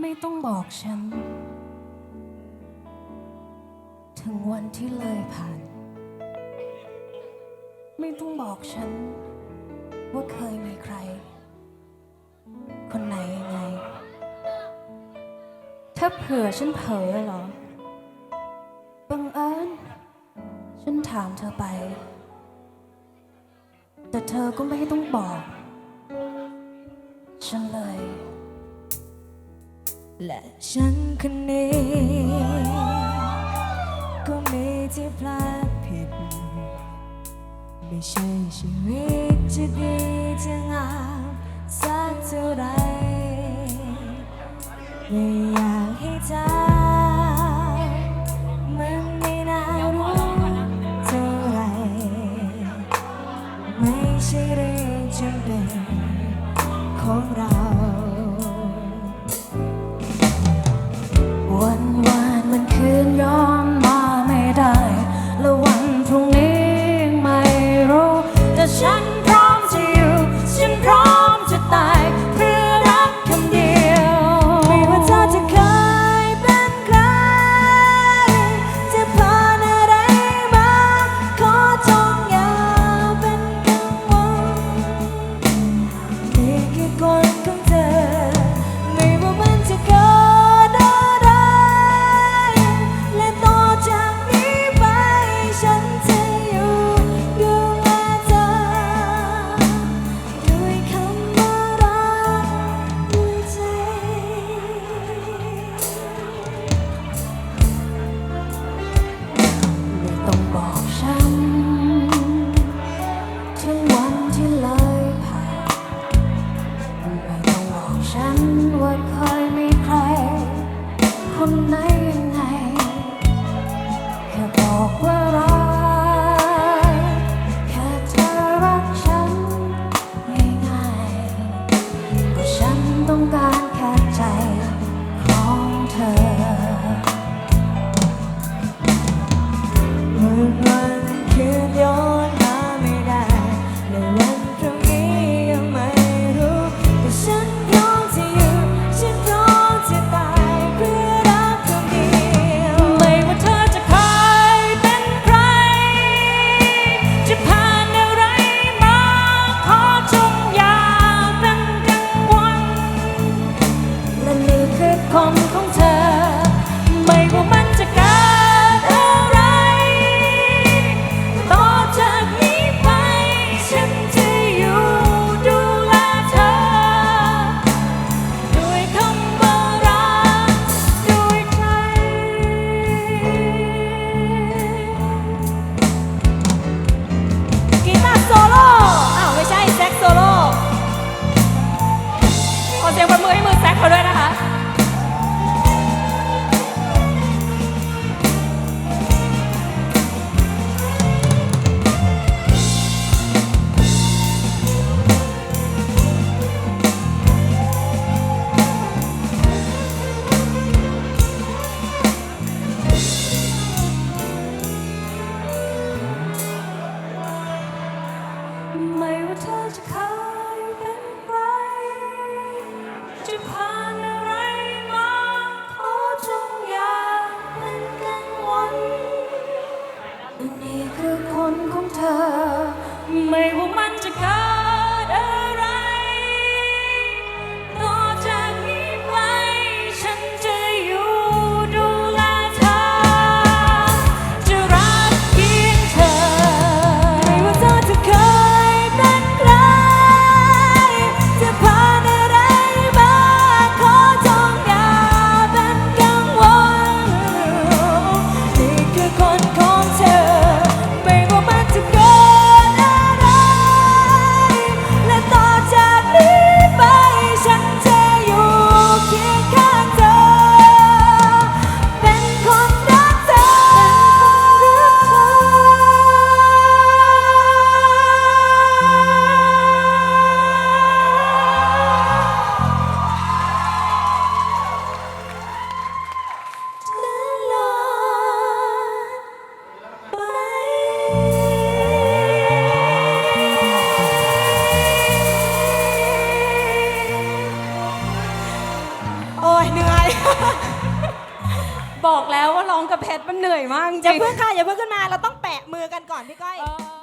ไม่ต้องบอกฉัน ถึงวันที่เลยผ่าน ไม่ต้องบอกฉัน ว่าเคยมีใคร คนไหนยังไง ถ้าเผื่อฉันเผลอเหรอ บังเอิญฉันถามเธอไป แต่เธอก็ไม่ต้องบอก ฉันเลย และฉันคนนี้ก็มีที่พลาดผิด ไม่ใช่ชีวิตจะดีจะงามสักเท่าไรไม่อยากให้เธอมันไม่น่ารู้เท่าไร ไม่ใช่เรื่องจำเป็นของเรา วันที่เลยผ่านไม่ต้องบอกฉันว่าเคยมีใคร คนไหนยังไงแค่บอกว่ารักแค่เธอรักฉันง่ายๆก็ฉันต้องการแค่ใจของเธอ คือคนของเธอ ไม่ว่ามันจะเกิดอะไร ต่อจากนี้ไป ฉันจะอยู่ดูแลเธอ ด้วยคำว่ารักด้วยใจ กีตาร์โซโล่ อ้าว ไม่ใช่แซกโซโล่ ขอเสียงปรบมือให้มือแซกเขาด้วยนะ จะเคยเป็นใครจะผ่านอะไรมาขอจงอย่าเป็นกังวลนี่คือคนของเธอ ไม่ว่ามันจะเกิด ชรมันเหนื่อยมากจอย่าริงเพิ่งค่ะอย่าเพิ่งขึ้นมาเราต้องแปะมือกันก่อนพี่ก้อย เออ